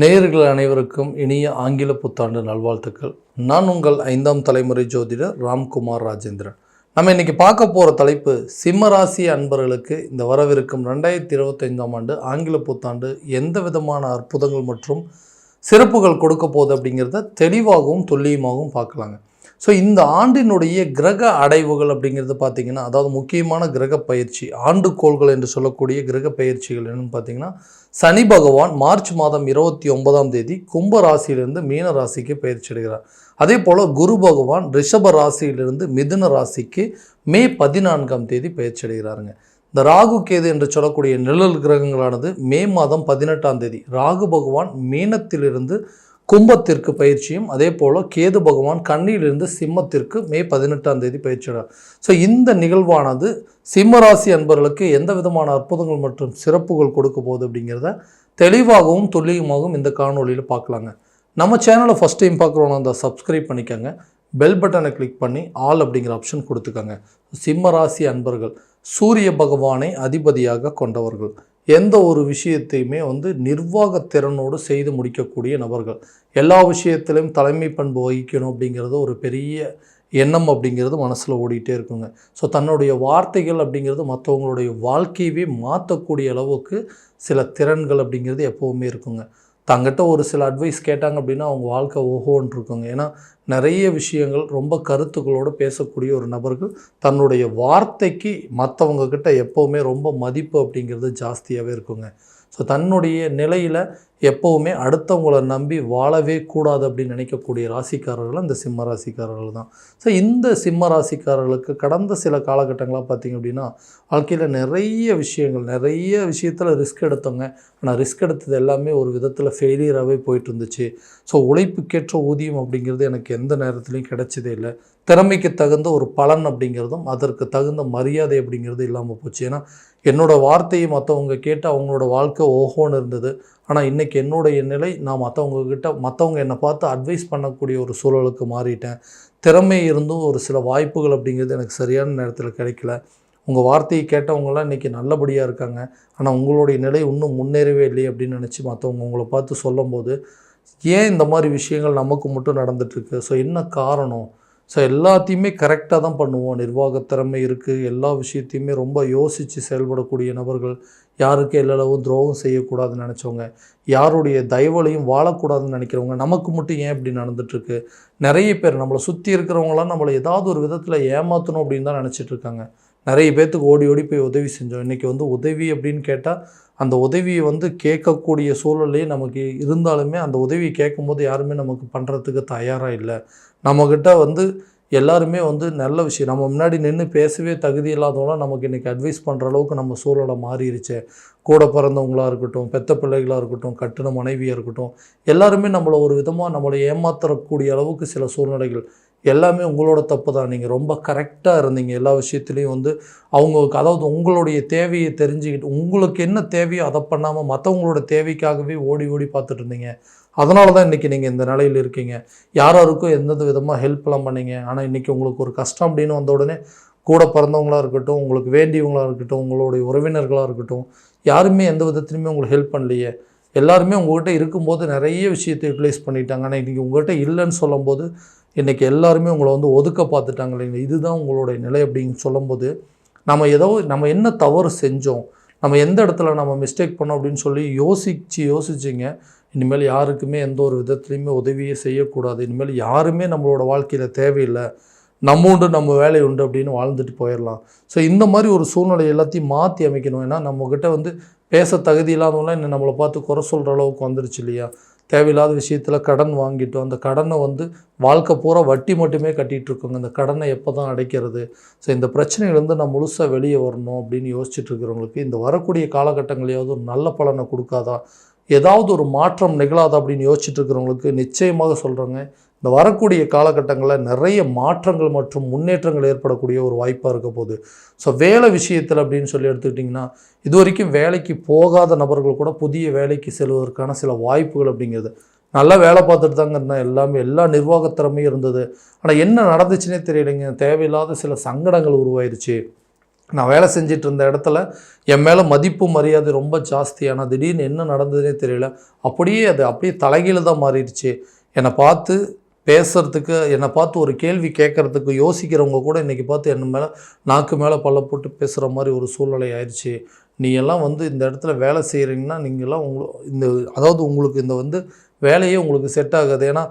நேயர்கள் அனைவருக்கும் இனிய ஆங்கில புத்தாண்டு நல்வாழ்த்துக்கள். நான் உங்கள் ஐந்தாம் தலைமுறை ஜோதிடர் ராம்குமார் ராஜேந்திரன். நம்ம இன்னைக்கு பார்க்க போகிற தலைப்பு சிம்மராசி அன்பர்களுக்கு இந்த வரவிருக்கும் ரெண்டாயிரத்தி இருபத்தைந்தாம் ஆண்டு ஆங்கில புத்தாண்டு எந்த விதமான அற்புதங்கள் மற்றும் சிறப்புகள் கொடுக்க போகுது அப்படிங்கிறத தெளிவாகவும் துல்லியமாகவும் பார்க்கலாங்க. ஸோ இந்த ஆண்டினுடைய கிரக அடைவுகள் அப்படிங்கிறது பார்த்திங்கன்னா அதாவது முக்கியமான கிரக பயிற்சி ஆண்டுகோள்கள் என்று சொல்லக்கூடிய கிரக பயிற்சிகள் என்னென்னு பார்த்தீங்கன்னா சனி பகவான் மார்ச் மாதம் இருபத்தி ஒன்பதாம் தேதி கும்ப ராசியிலிருந்து மீன ராசிக்கு பயிற்சி அடைகிறார் அதே போல் குரு பகவான் ரிஷப ராசியிலிருந்து மிதுன ராசிக்கு மே பதினான்காம் தேதி பயிற்சி அடைகிறாருங்க இந்த ராகு கேது என்று சொல்லக்கூடிய நிழல் கிரகங்களானது மே மாதம் பதினெட்டாம் தேதி ராகு பகவான் மீனத்திலிருந்து கும்பத்திற்கு பயிற்சியும் அதே போல் கேது பகவான் கண்ணியிலிருந்து சிம்மத்திற்கு மே பதினெட்டாம் தேதி பயிற்சியிடார் ஸோ இந்த நிகழ்வானது சிம்மராசி அன்பர்களுக்கு எந்த விதமான அற்புதங்கள் மற்றும் சிறப்புகள் கொடுக்க போகுது அப்படிங்கிறத தெளிவாகவும் துல்லியமாகவும் இந்த காணொளியில் பார்க்கலாங்க. நம்ம சேனலை ஃபஸ்ட் டைம் பார்க்குறோன்னு அந்த சப்ஸ்கிரைப் பண்ணிக்கோங்க. பெல் பட்டனை கிளிக் பண்ணி ஆல் அப்படிங்கிற ஆப்ஷன் கொடுத்துக்கோங்க. சிம்மராசி அன்பர்கள் சூரிய பகவானை அதிபதியாக கொண்டவர்கள். எந்த ஒரு விஷயத்தையுமே வந்து நிர்வாக திறனோடு செய்து முடிக்கக்கூடிய நபர்கள். எல்லா விஷயத்திலையும் தலைமை பண்பு வகிக்கணும் அப்படிங்கிறது ஒரு பெரிய எண்ணம் அப்படிங்கிறது மனசில் ஓடிட்டே இருக்குங்க. ஸோ தன்னுடைய வார்த்தைகள் அப்படிங்கிறது மற்றவங்களுடைய வாழ்க்கையவே மாற்றக்கூடிய அளவுக்கு சில திறன்கள் அப்படிங்கிறது எப்போவுமே இருக்குங்க. தங்கிட்ட ஒரு சில அட்வைஸ் கேட்டாங்க அப்படின்னா அவங்க வாழ்க்கை ஓஹோன்னு இருக்குங்க. ஏன்னா நிறைய விஷயங்கள் ரொம்ப கருத்துக்களோடு பேசக்கூடிய ஒரு நபர்கள் தன்னுடைய வார்த்தைக்கு மற்றவங்கக்கிட்ட எப்போவுமே ரொம்ப மதிப்பு அப்படிங்கிறது ஜாஸ்தியாகவே இருக்குங்க. ஸோ தன்னுடைய நிலையில் எப்போவுமே அடுத்தவங்கள நம்பி வாழவே கூடாது அப்படின்னு நினைக்கக்கூடிய ராசிக்காரர்கள் இந்த சிம்ம ராசிக்காரர்கள் தான். ஸோ இந்த சிம்ம ராசிக்காரர்களுக்கு கடந்த சில காலகட்டங்களாக பார்த்திங்க அப்படின்னா வாழ்க்கையில் நிறைய விஷயங்கள் நிறைய விஷயத்தில் ரிஸ்க் எடுத்தவங்க. ஆனால் ரிஸ்க் எடுத்தது எல்லாமே ஒரு விதத்தில் ஃபெயிலியராகவே போயிட்டு இருந்துச்சு. ஸோ உழைப்புக்கேற்ற ஊதியம் அப்படிங்கிறது எனக்கு எந்த நேரத்துலையும் கிடைச்சதே இல்லை. திறமைக்கு தகுந்த ஒரு பலன் அப்படிங்கிறதும் அதற்கு தகுந்த மரியாதை அப்படிங்கிறது இல்லாமல் போச்சு. ஏன்னா என்னோடய வார்த்தையை மற்றவங்க கேட்டு அவங்களோட வாழ்க்கை ஓஹோன்னு இருந்தது. ஆனால் இன்றைக்கி என்னுடைய நிலை நான் மற்றவங்கக்கிட்ட மற்றவங்க என்னை பார்த்து அட்வைஸ் பண்ணக்கூடிய ஒரு சூழலுக்கு மாறிட்டேன். திறமை இருந்தும் ஒரு சில வாய்ப்புகள் அப்படிங்கிறது எனக்கு சரியான நேரத்தில் கிடைக்கல. உங்கள் வார்த்தையை கேட்டவங்களாம் இன்றைக்கி நல்லபடியாக இருக்காங்க. ஆனால் உங்களுடைய நிலை இன்னும் முன்னேறவே இல்லை அப்படின்னு நினச்சி மற்றவங்க உங்களை பார்த்து சொல்லும்போது ஏன் இந்த மாதிரி விஷயங்கள் நமக்கு மட்டும் நடந்துகிட்ருக்கு ஸோ என்ன காரணம்? ஸோ எல்லாத்தையுமே கரெக்டாக தான் பண்ணுவோம். நிர்வாகத் திறமை இருக்குது எல்லா விஷயத்தையுமே ரொம்ப யோசித்து செயல்படக்கூடிய நபர்கள் யாருக்கு எல்லளவும் துரோகம் செய்யக்கூடாதுன்னு நினச்சவங்க யாருடைய தயவுலையும் வாழக்கூடாதுன்னு நினைக்கிறவங்க நமக்கு மட்டும் ஏன் இப்படி நடந்துட்டுருக்கு? நிறைய பேர் நம்மளை சுற்றி இருக்கிறவங்களாம் நம்மளை ஏதாவது ஒரு விதத்தில் ஏமாற்றணும் அப்படின்னு தான் நினச்சிட்டு இருக்காங்க. நிறைய பேர்த்துக்கு ஓடி ஓடி போய் உதவி செஞ்சோம். இன்றைக்கி வந்து உதவி அப்படின்னு கேட்டால் அந்த உதவியை வந்து கேட்கக்கூடிய சூழல்லையே நமக்கு இருந்தாலுமே அந்த உதவியை கேட்கும்போது யாருமே நமக்கு பண்ணுறதுக்கு தயாராக இல்லை. நம்மக்கிட்ட வந்து எல்லாருமே வந்து நல்ல விஷயம். நம்ம முன்னாடி நின்று பேசவே தகுதி இல்லாதவங்களாம் நமக்கு இன்றைக்கி அட்வைஸ் பண்ணுற அளவுக்கு நம்ம சூழலை மாறிடுச்சு கூட பிறந்தவங்களாக இருக்கட்டும் பெத்த பிள்ளைகளாக இருக்கட்டும் கட்டின மனைவியாக இருக்கட்டும் எல்லாருமே நம்மளை ஒரு விதமாக நம்மளை ஏமாற்றக்கூடிய அளவுக்கு சில சூழ்நிலைகள் எல்லாமே உங்களோட தப்பு தான். நீங்கள் ரொம்ப கரெக்டாக இருந்தீங்க. எல்லா விஷயத்துலேயும் வந்து அவங்க அதாவது உங்களுடைய தேவையை தெரிஞ்சுக்கிட்டு உங்களுக்கு என்ன தேவையோ அதை பண்ணாமல் மற்றவங்களோட தேவைக்காகவே ஓடி ஓடி பார்த்துட்டு இருந்தீங்க. அதனால தான் இன்றைக்கி நீங்கள் இந்த நிலையில் இருக்கீங்க. யாராருக்கும் எந்தெந்த விதமாக ஹெல்ப்லாம் பண்ணீங்க. ஆனால் இன்றைக்கி உங்களுக்கு ஒரு கஷ்டம் அப்படின்னு வந்த உடனே கூட பிறந்தவங்களாக இருக்கட்டும் உங்களுக்கு வேண்டியவங்களாக இருக்கட்டும் உங்களுடைய உறவினர்களாக இருக்கட்டும் யாருமே எந்த விதத்துலையுமே உங்களுக்கு ஹெல்ப் பண்ணலையே. எல்லாருமே உங்கள்கிட்ட இருக்கும்போது நிறைய விஷயத்தை யூட்டிலைஸ் பண்ணிட்டாங்க. ஆனால் இன்றைக்கி உங்கள்கிட்ட இல்லைன்னு சொல்லும்போது இன்றைக்கி எல்லாருமே உங்களை வந்து ஒதுக்க பார்த்துட்டாங்க இல்லைங்க இதுதான் உங்களுடைய நிலை அப்படின்னு சொல்லும்போது நம்ம ஏதோ நம்ம என்ன தவறு செஞ்சோம் நம்ம எந்த இடத்துல நம்ம மிஸ்டேக் பண்ணோம் அப்படின்னு சொல்லி யோசித்து யோசிச்சிங்க. இனிமேல் யாருக்குமே எந்த ஒரு விதத்துலையுமே உதவியே செய்யக்கூடாது. இனிமேல் யாருமே நம்மளோட வாழ்க்கையில் தேவையில்லை. நம்ம உண்டு நம்ம வேலை உண்டு அப்படின்னு வாழ்ந்துட்டு போயிடலாம் ஸோ இந்த மாதிரி ஒரு சூழ்நிலை எல்லாத்தையும் மாற்றி அமைக்கணும். ஏன்னா நம்மக்கிட்ட வந்து பேச தகுதி இல்லாதவங்களாம் இன்னும் நம்மளை பார்த்து குறை சொல்கிற அளவுக்கு வந்துருச்சு இல்லையா? தேவையில்லாத விஷயத்தில் கடன் வாங்கிட்டோம். அந்த கடனை வந்து வாழ்க்கை பூரா வட்டி மட்டுமே கட்டிகிட்டு இருக்கோங்க. அந்த கடனை எப்போ தான் அடைக்கிறது? ஸோ இந்த பிரச்சனையிலேருந்து நான் முழுசாக வெளியே வரணும் அப்படின்னு யோசிச்சுட்டு இருக்கிறவங்களுக்கு இந்த வரக்கூடிய காலகட்டங்களையாவது ஒரு நல்ல பலனை கொடுக்காதா? ஏதாவது ஒரு மாற்றம் நிகழாது அப்படின்னு யோசிச்சுட்டு இருக்கிறவங்களுக்கு நிச்சயமாக சொல்கிறேங்க இந்த வரக்கூடிய காலகட்டங்களில் நிறைய மாற்றங்கள் மற்றும் முன்னேற்றங்கள் ஏற்படக்கூடிய ஒரு வாய்ப்பாக இருக்க போகுது. ஸோ வேலை விஷயத்தில் அப்படின்னு சொல்லி எடுத்துக்கிட்டிங்கன்னா இது வரைக்கும் வேலைக்கு போகாத நபர்கள் கூட புதிய வேலைக்கு செல்வதற்கான சில வாய்ப்புகள் அப்படிங்கிறது. நல்லா வேலை பார்த்துட்டு தாங்க இருந்தேன். எல்லாமே எல்லா நிர்வாகத்திறமையும் இருந்தது. ஆனால் என்ன நடந்துச்சுன்னே தெரியலைங்க. தேவையில்லாத சில சங்கடங்கள் உருவாயிருச்சு. நான் வேலை செஞ்சிட்டு இருந்த இடத்துல என் மேலே மதிப்பு மரியாதை ரொம்ப ஜாஸ்தி. ஆனால் திடீர்னு என்ன நடந்ததுனே தெரியல. அப்படியே அது அப்படியே தலைகீழ தான் மாறிடுச்சு. என்னை பார்த்து பேசுகிறதுக்கு என்னை பார்த்து ஒரு கேள்வி கேட்கறதுக்கு யோசிக்கிறவங்க கூட இன்றைக்கி பார்த்து என்ன மேலே நாக்கு மேலே பல்ல போட்டு பேசுகிற மாதிரி ஒரு சூழ்நிலை ஆயிடுச்சு. நீ எல்லாம் வந்து இந்த இடத்துல வேலை செய்கிறீங்கன்னா நீங்கள்லாம் உங்களுக்கு இந்த அதாவது உங்களுக்கு இந்த வந்து வேலையே உங்களுக்கு செட் ஆகாது. ஏன்னா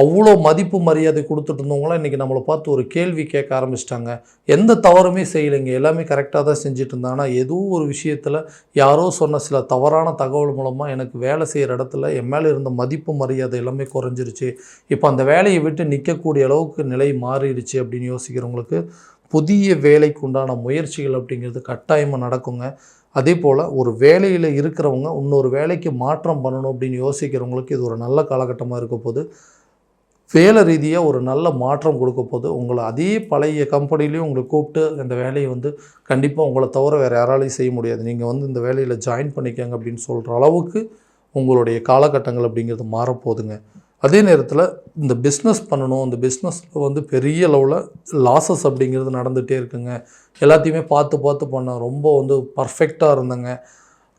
அவ்வளோ மதிப்பு மரியாதை கொடுத்துட்டு இருந்தவங்களாம் இன்றைக்கி நம்மளை பார்த்து ஒரு கேள்வி கேட்க ஆரம்பிச்சிட்டாங்க. எந்த தவறுமே செய்யலைங்க. எல்லாமே கரெக்டாக தான் செஞ்சுட்டு இருந்தாங்க. ஆனால் ஏதோ ஒரு விஷயத்தில் யாரோ சொன்ன சில தவறான தகவல் மூலமாக எனக்கு வேலை செய்கிற இடத்துல என் மேலே இருந்த மதிப்பு மரியாதை எல்லாமே குறைஞ்சிருச்சு. இப்போ அந்த வேலையை விட்டு நிற்கக்கூடிய அளவுக்கு நிலை மாறிடுச்சு அப்படின்னு யோசிக்கிறவங்களுக்கு புதிய வேலைக்கு உண்டான முயற்சிகள் அப்படிங்கிறது கட்டாயமாக நடக்குங்க. அதே போல் ஒரு வேலையில் இருக்கிறவங்க இன்னொரு வேலைக்கு மாற்றம் பண்ணணும் அப்படின்னு யோசிக்கிறவங்களுக்கு இது ஒரு நல்ல காலகட்டமாக இருக்க போது வேலை ரீதியாக ஒரு நல்ல மாற்றம் கொடுக்க போது உங்களை அதே பழைய கம்பெனிலையும் உங்களை கூப்பிட்டு அந்த வேலையை வந்து கண்டிப்பாக உங்களை தவிர வேறு யாராலையும் செய்ய முடியாது. நீங்கள் வந்து இந்த வேலையில் ஜாயின் பண்ணிக்கங்க அப்படின்னு சொல்கிற அளவுக்கு உங்களுடைய காலகட்டங்கள் அப்படிங்கிறது மாறப்போகுதுங்க. அதே நேரத்தில் இந்த பிஸ்னஸ் பண்ணணும் இந்த பிஸ்னஸில் வந்து பெரிய அளவில் லாசஸ் அப்படிங்கிறது நடந்துகிட்டே இருக்குங்க. எல்லாத்தையுமே பார்த்து பார்த்து பண்ண ரொம்ப வந்து பர்ஃபெக்டாக இருந்தேங்க.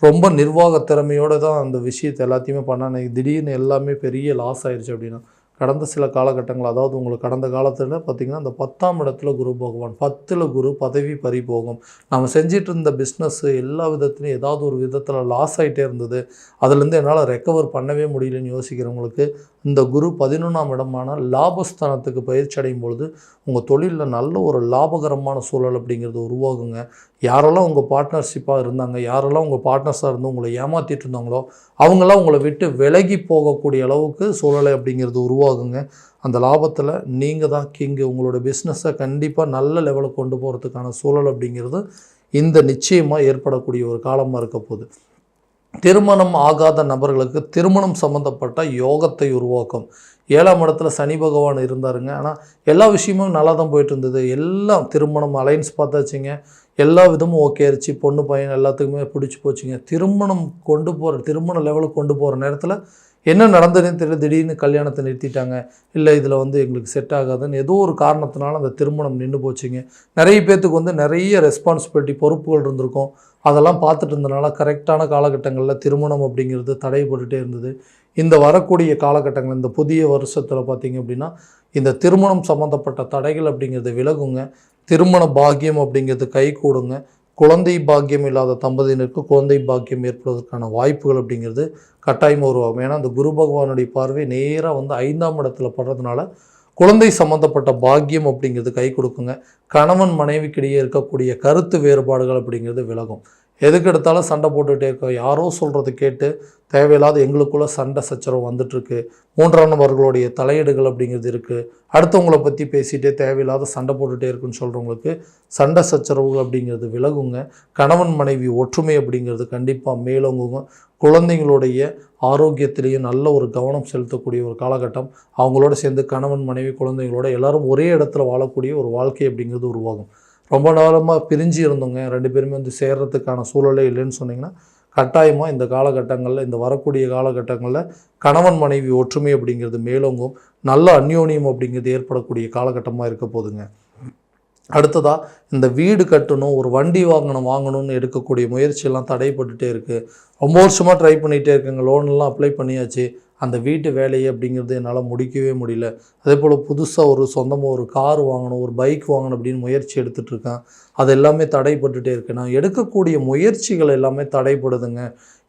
ரொம்ப நிர்வாக திறமையோடு தான் அந்த விஷயத்தை எல்லாத்தையுமே பண்ண திடீர்னு எல்லாமே பெரிய லாஸ் ஆயிடுச்சு அப்படின்னா கடந்த சில காலகட்டங்கள் அதாவது உங்களுக்கு கடந்த காலத்தில் பார்த்திங்கன்னா அந்த பத்தாம் இடத்துல குரு பகவான் பத்தில் குரு பதவி பறிபோகும். நம்ம செஞ்சிட்டு இருந்த பிஸ்னஸ்ஸு எல்லா விதத்துலையும் ஏதாவது ஒரு விதத்தில் லாஸ் ஆகிட்டே இருந்தது. அதுலேருந்து என்னால் ரெக்கவர் பண்ணவே முடியலன்னு யோசிக்கிறவங்களுக்கு இந்த குரு பதினொன்றாம் இடமான லாபஸ்தானத்துக்கு பயிற்சி அடையும் பொழுது உங்கள் தொழிலில் நல்ல ஒரு லாபகரமான சூழல் அப்படிங்கிறது உருவாகுங்க. யாரெல்லாம் உங்கள் பார்ட்னர்ஷிப்பாக இருந்தாங்க யாரெல்லாம் உங்கள் பார்ட்னர்ஸாக இருந்து உங்களை ஏமாற்றிட்டு இருந்தாங்களோ அவங்களாம் உங்களை விட்டு விலகி போகக்கூடிய அளவுக்கு சூழலை அப்படிங்கிறது உருவாகுங்க. அந்த லாபத்தில் நீங்கள் தான் கிங்கு உங்களோட பிஸ்னஸை கண்டிப்பாக நல்ல லெவலுக்கு கொண்டு போகிறதுக்கான சூழல் அப்படிங்கிறது இந்த நிச்சயமாக ஏற்படக்கூடிய ஒரு காலமாக இருக்க போகுது. திருமணம் ஆகாத நபர்களுக்கு திருமணம் சம்மந்தப்பட்ட யோகத்தை உருவாக்கும். ஏழாம் இடத்துல சனி பகவான் இருந்தாருங்க. ஆனால் எல்லா விஷயமும் நல்லா தான் போயிட்டு இருந்தது எல்லாம் திருமணம் அலைன்ஸ் பார்த்தாச்சுங்க. எல்லா விதமும் ஓகே ஆயிடுச்சு பொண்ணு பையன் எல்லாத்துக்குமே பிடிச்சி போச்சுங்க. திருமணம் கொண்டு போகிற திருமண லெவலுக்கு கொண்டு போகிற நேரத்தில் என்ன நடந்ததுன்னு தெரியல. திடீர்னு கல்யாணத்தை நிறுத்திட்டாங்க. இல்லை இதில் வந்து எங்களுக்கு செட் ஆகாதுன்னு ஏதோ ஒரு காரணத்தினால அந்த திருமணம் நின்று போச்சுங்க. நிறைய பேர்த்துக்கு வந்து நிறைய ரெஸ்பான்சிபிலிட்டி பொறுப்புகள் இருந்திருக்கும். அதெல்லாம் பார்த்துட்டு இருந்தனால கரெக்டான காலகட்டங்களில் திருமணம் அப்படிங்கிறது தடைப்பட்டுகிட்டே இருந்தது. இந்த வரக்கூடிய காலகட்டங்கள் இந்த புதிய வருஷத்தில் பார்த்திங்க அப்படின்னா இந்த திருமணம் சம்மந்தப்பட்ட தடைகள் அப்படிங்கிறது விலகுங்க. திருமண பாக்கியம் அப்படிங்கிறது கை கூடுங்க. குழந்தை பாக்கியம் இல்லாத தம்பதியினருக்கு குழந்தை பாக்கியம் ஏற்படுவதற்கான வாய்ப்புகள் அப்படிங்கிறது கட்டாயமாக உருவாகும். ஏன்னா அந்த குரு பகவானுடைய பார்வை நேராக வந்து ஐந்தாம் இடத்துல படுறதுனால குழந்தை சம்மந்தப்பட்ட பாக்கியம் அப்படிங்கிறது கை கொடுக்குங்க. கணவன் மனைவிக்கிடையே இருக்கக்கூடிய கருத்து வேறுபாடுகள் அப்படிங்கிறது விலகும். எதுக்கு எடுத்தாலும் சண்டை போட்டுகிட்டே இருக்கோம். யாரோ சொல்கிறது கேட்டு தேவையில்லாத எங்களுக்குள்ள சண்டை சச்சரவு வந்துட்டுருக்கு. மூன்றாம் நபர்களுடைய தலையீடுகள் அப்படிங்கிறது இருக்குது அடுத்தவங்களை பற்றி பேசிகிட்டே தேவையில்லாத சண்டை போட்டுகிட்டே இருக்குன்னு சொல்கிறவங்களுக்கு சண்டை சச்சரவுகள் அப்படிங்கிறது விலகுங்க. கணவன் மனைவி ஒற்றுமை அப்படிங்கிறது கண்டிப்பாக மேலோங்குங்க. குழந்தைங்களுடைய ஆரோக்கியத்திலையும் நல்ல ஒரு கவனம் செலுத்தக்கூடிய ஒரு காலகட்டம். அவங்களோட சேர்ந்து கணவன் மனைவி குழந்தைங்களோட எல்லாரும் ஒரே இடத்துல வாழக்கூடிய ஒரு வாழ்க்கை அப்படிங்கிறது உருவாகும். ரொம்ப நாளமாக பிரிஞ்சு இருந்தவங்க ரெண்டு பேருமே வந்து சேர்றதுக்கான சூழலே இல்லைன்னு சொன்னிங்கன்னா கட்டாயமாக இந்த காலகட்டங்களில் இந்த வரக்கூடிய காலகட்டங்களில் கணவன் மனைவி ஒற்றுமை அப்படிங்கிறது மேலோங்கும். நல்ல அந்யோன்யம் அப்படிங்கிறது ஏற்படக்கூடிய காலகட்டமாக இருக்க போதுங்க. அடுத்ததாக இந்த வீடு கட்டணும் ஒரு வண்டி வாங்கணும் வாங்கணும்னு எடுக்கக்கூடிய முயற்சியெல்லாம் தடைப்பட்டுகிட்டே இருக்குது ரொம்ப வருஷமாக ட்ரை பண்ணிகிட்டே இருக்குங்க. லோன்லாம் அப்ளை பண்ணியாச்சு. அந்த வீட்டு வேலையை அப்படிங்கிறது என்னால் முடிக்கவே முடியல. அதே போல் புதுசாக ஒரு சொந்தமாக ஒரு கார் வாங்கணும் ஒரு பைக் வாங்கணும் அப்படின்னு முயற்சி எடுத்துகிட்ருக்கேன் அது எல்லாமே தடைப்பட்டுகிட்டே இருக்கு. நான் எடுக்கக்கூடிய முயற்சிகள் எல்லாமே தடைப்படுதுங்க.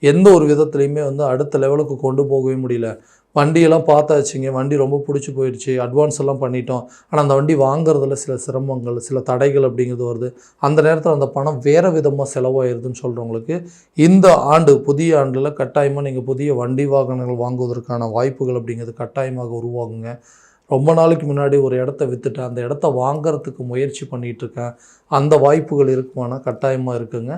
எந்த ஒரு விதத்துலையுமே வந்து அடுத்த லெவலுக்கு கொண்டு போகவே முடியல. வண்டியெல்லாம் பார்த்தாச்சுங்க. வண்டி ரொம்ப பிடிச்சி போயிடுச்சு. அட்வான்ஸ் எல்லாம் பண்ணிட்டோம். ஆனால் அந்த வண்டி வாங்குறதுல சில சிரமங்கள் சில தடைகள் அப்படிங்கிறது வருது. அந்த நேரத்தில் அந்த பணம் வேறு விதமாக செலவாயிருதுன்னு சொல்கிறவங்களுக்கு இந்த ஆண்டு புதிய ஆண்டில் கட்டாயமாக நீங்கள் புதிய வண்டி வாகனங்கள் வாங்குவதற்கான வாய்ப்புகள் அப்படிங்கிறது கட்டாயமாக உருவாகுங்க. ரொம்ப நாளைக்கு முன்னாடி ஒரு இடத்த விற்றுட்டேன் அந்த இடத்த வாங்கிறதுக்கு முயற்சி பண்ணிகிட்ருக்கேன் அந்த வாய்ப்புகள் இருக்குமானா கட்டாயமாக இருக்குங்க.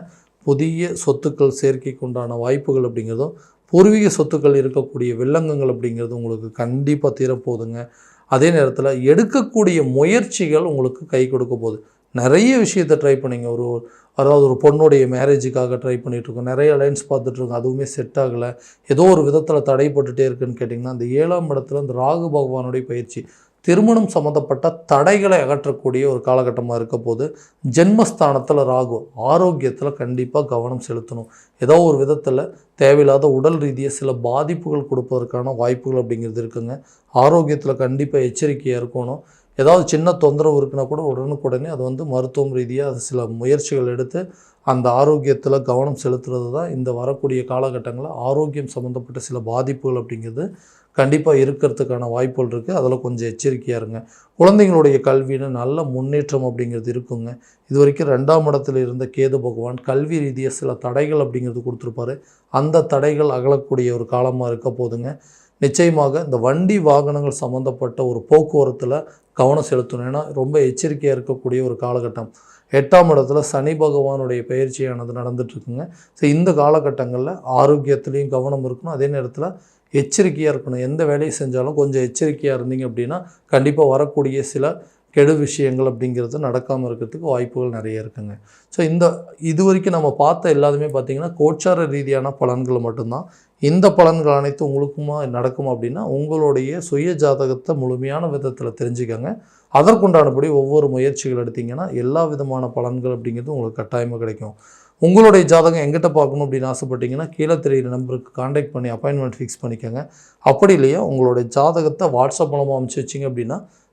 புதிய சொத்துக்கள் சேர்க்கைக்கு உண்டான வாய்ப்புகள் அப்படிங்கிறதும் பூர்வீக சொத்துக்கள் இருக்கக்கூடிய வில்லங்கங்கள் அப்படிங்கிறது உங்களுக்கு கண்டிப்பாக தீரப்போகுதுங்க. அதே நேரத்தில் எடுக்கக்கூடிய முயற்சிகள் உங்களுக்கு கை கொடுக்க போகுது. நிறைய விஷயத்தை ட்ரை பண்ணிங்க. ஒரு அதாவது ஒரு பொண்ணுடைய மேரேஜுக்காக ட்ரை பண்ணிகிட்ருக்கோம் நிறைய அலைன்ஸ் பார்த்துட்ருக்கோம் அதுவுமே செட் ஆகலை. ஏதோ ஒரு விதத்தில் தடைப்பட்டுட்டே இருக்குன்னு கேட்டிங்கன்னா அந்த ஏழாம் இடத்துல அந்த ராகு பகவானுடைய பயிற்சி. திருமணம் சம்மந்தப்பட்ட தடைகளை அகற்றக்கூடிய ஒரு காலகட்டமாக இருக்க போது ஜென்மஸ்தானத்தில் ராகு ஆரோக்கியத்தில் கண்டிப்பாக கவனம் செலுத்தணும். ஏதோ ஒரு விதத்தில் தேவையில்லாத உடல் ரீதியாக சில பாதிப்புகள் கொடுப்பதற்கான வாய்ப்புகள் அப்படிங்கிறது இருக்குங்க. ஆரோக்கியத்தில் கண்டிப்பாக எச்சரிக்கையாக இருக்கணும். ஏதாவது சின்ன தொந்தரவு இருக்குன்னா கூட உடனுக்குடனே அது வந்து மருத்துவம் ரீதியாக அது சில முயற்சிகள் எடுத்து அந்த ஆரோக்கியத்தில் கவனம் செலுத்துறது தான் இந்த வரக்கூடிய காலகட்டங்களில் ஆரோக்கியம் சம்மந்தப்பட்ட சில பாதிப்புகள் அப்படிங்கிறது கண்டிப்பாக இருக்கிறதுக்கான வாய்ப்புகள் இருக்குது அதில் கொஞ்சம் எச்சரிக்கையாக இருங்க. குழந்தைங்களுடைய கல்வியில் நல்ல முன்னேற்றம் அப்படிங்கிறது இருக்குங்க. இது வரைக்கும் ரெண்டாம் இடத்துல இருந்த கேது பகவான் கல்வி ரீதியாக சில தடைகள் அப்படிங்கிறது கொடுத்துருப்பாரு. அந்த தடைகள் அகலக்கூடிய ஒரு காலமாக இருக்க போதுங்க. நிச்சயமாக இந்த வண்டி வாகனங்கள் சம்மந்தப்பட்ட ஒரு போக்குவரத்தில் கவனம் செலுத்தணும். ஏன்னா ரொம்ப எச்சரிக்கையாக இருக்கக்கூடிய ஒரு காலகட்டம். எட்டாம் இடத்துல சனி பகவானுடைய பயிற்சியானது நடந்துட்டுருக்குங்க. ஸோ இந்த காலகட்டங்களில் ஆரோக்கியத்துலேயும் கவனம் இருக்கணும். அதே நேரத்தில் எச்சரிக்கையாக இருக்கணும். எந்த வேலையை செஞ்சாலும் கொஞ்சம் எச்சரிக்கையாக இருந்தீங்க அப்படின்னா கண்டிப்பாக வரக்கூடிய சில கெடு விஷயங்கள் அப்படிங்கிறது நடக்காமல் இருக்கிறதுக்கு வாய்ப்புகள் நிறைய இருக்குங்க. ஸோ இந்த இது வரைக்கும் நம்ம பார்த்த எல்லாத்துமே பார்த்திங்கன்னா கோச்சார ரீதியான பலன்கள் மட்டும்தான். இந்த பலன்கள் அனைத்தும் உங்களுக்குமா நடக்கும் அப்படின்னா உங்களுடைய சுய ஜாதகத்தை முழுமையான விதத்தில் தெரிஞ்சுக்கோங்க. அதற்குண்டானபடி ஒவ்வொரு முயற்சிகள் எடுத்தீங்கன்னா எல்லா விதமான பலன்கள் அப்படிங்கிறது உங்களுக்கு கட்டாயமாக கிடைக்கும். உங்களுடைய ஜாதகம் எங்கிட்ட பார்க்கணும் அப்படின்னு ஆசைப்பட்டீங்கன்னா கீழே தெரியிற நம்பருக்கு காண்டாக்ட் பண்ணி அப்பாயின்மெண்ட் ஃபிக்ஸ் பண்ணிக்கோங்க. அப்படி இல்லையா உங்களுடைய ஜாதகத்தை வாட்ஸ்அப் மூலமாக அனுப்பிச்சி வச்சிங்க அப்படின்னா